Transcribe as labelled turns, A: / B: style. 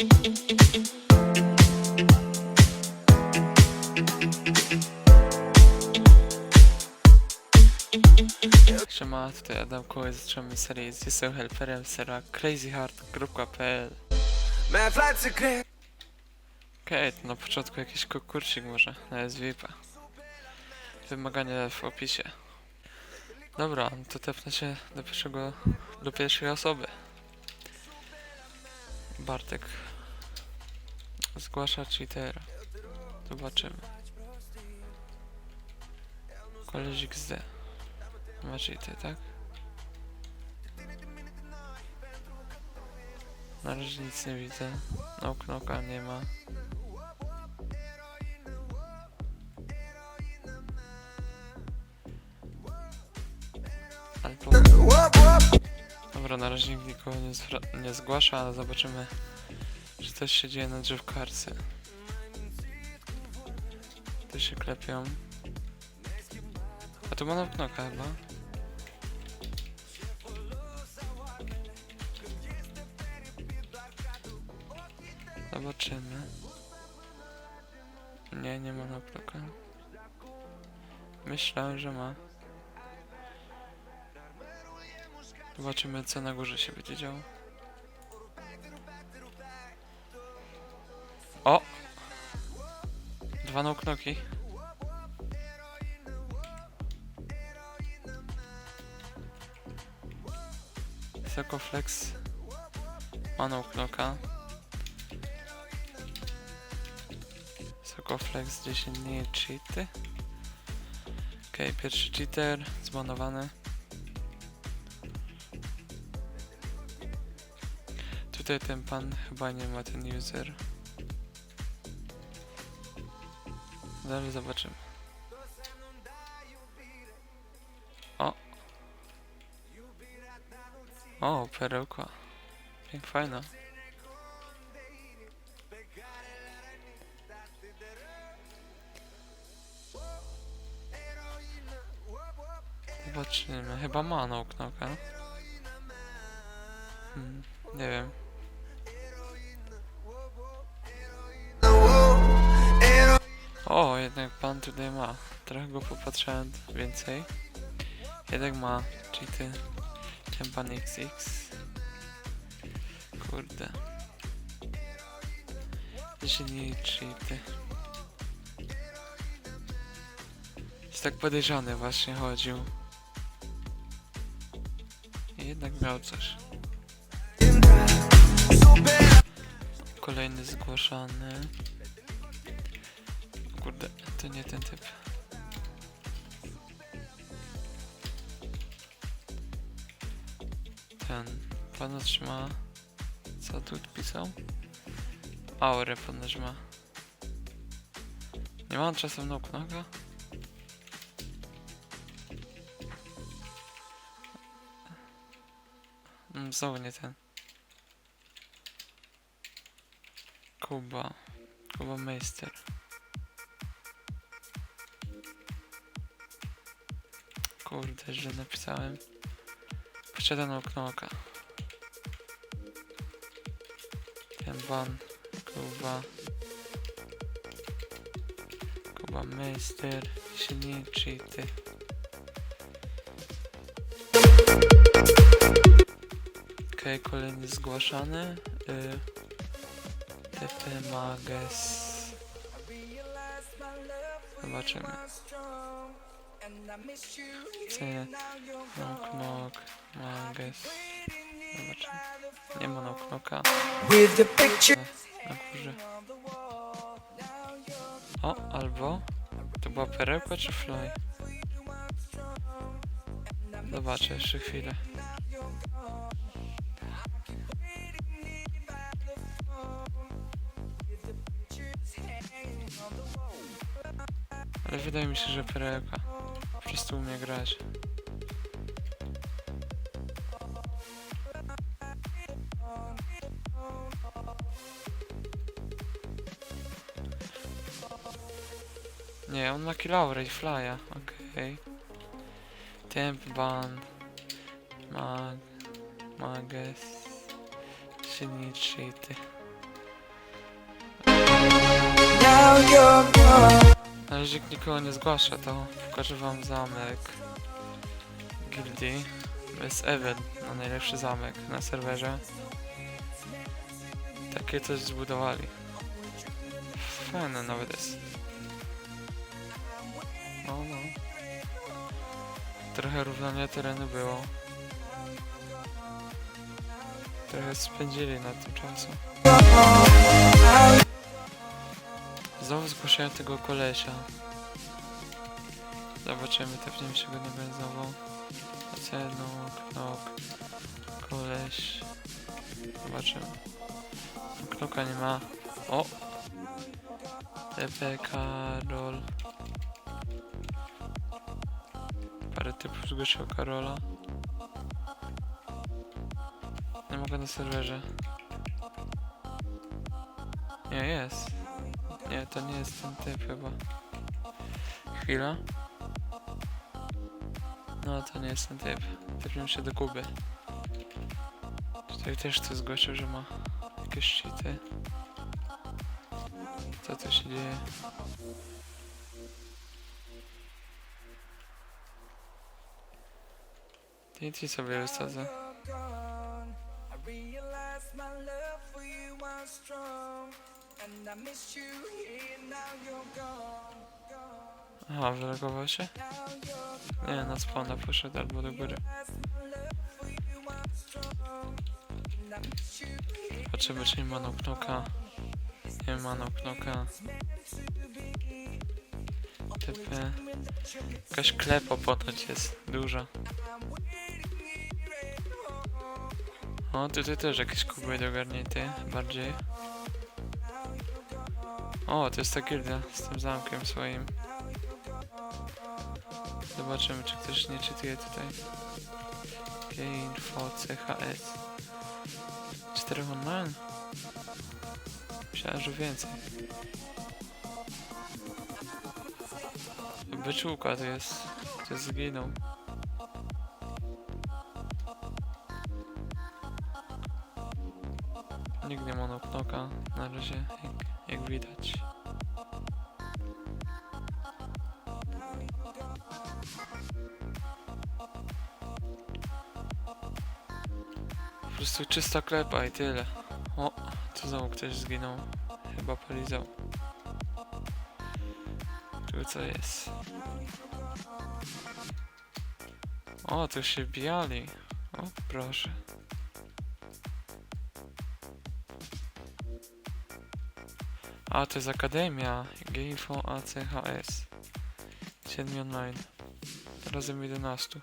A: Siema, tutaj Adam Kołę, zaczynamy serię z Jestem Helperem, sera
B: clear.
A: Okej, to na początku jakiś konkursik może, na SVP. Wymagania w opisie. Dobra, to tepnę się do pierwszego, do pierwszej osoby. Bartek zgłasza cheatera. Zobaczymy. Kolezik Z. Ma cheaty, tak? Na razie nic nie widzę. No knoka nie ma. Dobra, na razie nikt nikogo nie, nie zgłasza, ale zobaczymy, czy coś się dzieje na drzewkarce. Tu się klepią. A tu ma knoka chyba. Zobaczymy. Nie, nie ma knoka. Myślałem, że ma. Zobaczymy co na górze się będzie działo. O! Dwa noknoki. Sekoflex ma noknoka. Sekoflex 10 nie cheaty. Okej, pierwszy cheater zbanowany. Tutaj ten pan chyba nie ma ten user. Dalej zobaczymy. O! O, perełka. Pięk fajna. Zobaczymy. Chyba ma no knoka. Hmm, nie wiem. O, jednak pan tutaj ma. Trochę go popatrzałem więcej. Jednak ma cheaty. Ten pan XX. Kurde. Nie cheaty. Jest tak podejrzany właśnie chodził. I jednak miał coś. Kolejny zgłaszany. To nie ten typ. Ten ponoć ma. Co tu pisał? Aurę ponoć ma. Nie mam czasem noknoga? Mm, Znowu nie ten. Kuba. Kuba Meister. Kurde, źle napisałem. Posiadano okno oka. Ten ban. Kuba. Kuba Meister. Silni cheaty. Okej, kolejny zgłaszany. Y, TP Mages. Zobaczymy. C, Knock Knock, Mages. Zobaczymy. Nie ma Knock Knocka na górze. O, albo to była perełka czy fly? Zobaczę jeszcze chwilę. Ale wydaje mi się, że perełka. Prostu umie grać. Nie, on ma kilaurę i flya, okej. Temp ban. Mag... Mages... Silni cheaty.
B: you're gone.
A: Razie nikogo nie zgłasza, to pokażę wam zamek gildii. To jest Even, no najlepszy zamek na serwerze. Takie coś zbudowali. Fajne nawet jest. No, no. Trochę równania terenu było. Trochę spędzili na tym czasu. Znowu zgłaszają tego kolesia. Zobaczymy, tepniemy się go nie będzie znowu. Ocenok, knok, koleś. Zobaczymy. Knoka nie ma. O! TP, Karol. Parę typów zgłosiło Karola. Nie mogę na serwerze. Nie, jest. Nie, to nie jest ten typ chyba. Chwila. No, to nie jest ten typ. Typnę się do Kuby. Tutaj też ktoś zgłosił, że ma jakieś cheaty. Co tu się dzieje? TNT sobie wysadzę.
B: I realize my love for you was strong.
A: Aha, wylegował się? Nie, na spawna poszedł albo do góry. Zobaczymy, czy nie ma no knoka. Nie ma no knoka. TP. Jakaś klepo ponoć jest duża. O, tutaj też jakieś kuby do garnity, bardziej. O, to jest ta gildia z tym zamkiem swoim. Zobaczymy, czy ktoś nie czytuje tutaj. G-info, CHS. 4 online? Myślałem, że więcej. Wyczółka to jest. To zginął. Nikt nie ma na razie, widać. Po prostu czysta klepa i tyle. O, tu znowu ktoś zginął. Chyba polizał. Tu co jest? O, tu się bijali. O, proszę. A, to jest Akademia. GIFO-ACHS. 7 online. Razem 11.